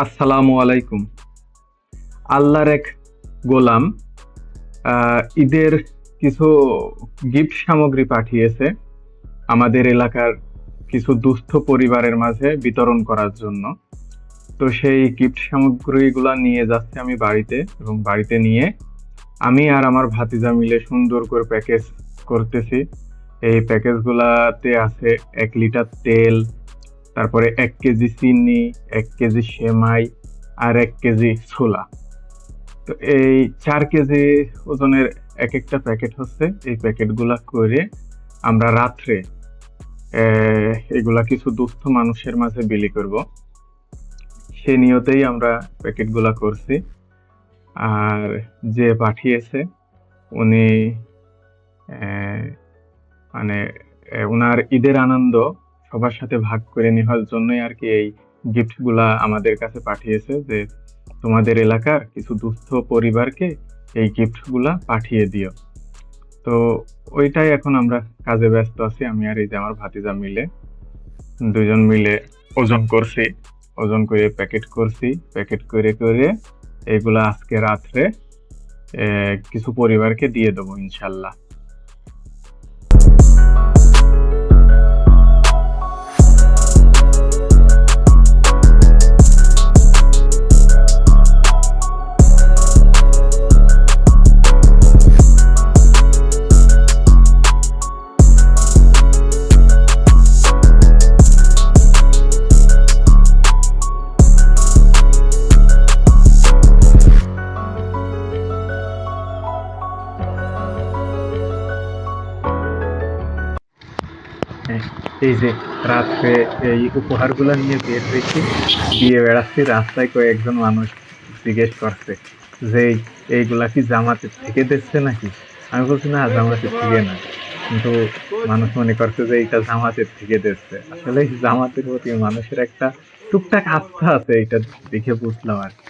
আসসালামু আলাইকুম। আল্লাহর এক গোলাম ঈদের কিছু গিফট সামগ্রী পাঠিয়েছে আমাদের এলাকার কিছু দুস্থ পরিবারের মাঝে বিতরণ করার জন্য। তো সেই গিফট সামগ্রীগুলা নিয়ে যাচ্ছি আমি বাড়িতে এবং বাড়িতে নিয়ে আমি আর আমার ভাতিজা মিলে সুন্দর করে প্যাকেজ করতেছি। এই প্যাকেজগুলাতে আছে এক লিটার তেল তারপরে এক কেজি চিনি, এক কেজি সেমাই আর এক কেজি ছোলা। তো এই চার কেজি ওজনের এক একটা প্যাকেট হচ্ছে। এই প্যাকেটগুলা করে আমরা রাত্রে এগুলা কিছু দুস্থ মানুষের মাঝে বিলি করব। সে নিয়তেই আমরা প্যাকেটগুলা করছি। আর যে পাঠিয়েছে, উনি মানে ওনার ঈদের আনন্দ সবার সাথে ভাগ করে নেওয়ার জন্যই আর কি এই গিফটগুলা আমাদের কাছে পাঠিয়েছে যে তোমাদের এলাকার কিছু দুস্থ পরিবারকে এই গিফটগুলা পাঠিয়ে দিও। তো ওইটাই এখন আমরা কাজে ব্যস্ত আছি, আমি আর এই যে আমার ভাতিজা মিলে। দুজন মিলে ওজন করছি, ওজন করে প্যাকেট করছি, প্যাকেট করে করে এগুলা আজকে রাত্রে কিছু পরিবারকে দিয়ে দেবো ইনশাল্লাহ। এই যে রাত্রে এই উপহারগুলো নিয়ে বের হয়েছি, দিয়ে বেড়াচ্ছি, রাস্তায় কয়েকজন মানুষ জিজ্ঞেস করছে যে এইগুলা কি জামাতের থেকে দিচ্ছে নাকি? আমি বলছি, না জামাতের থেকে না। কিন্তু মানুষ মনে করছে যে এইটা জামাতের থেকে দিচ্ছে। আসলে জামাতের প্রতি মানুষের একটা টুকটাক আস্থা আছে এটা দেখে বুঝলাম আর কি।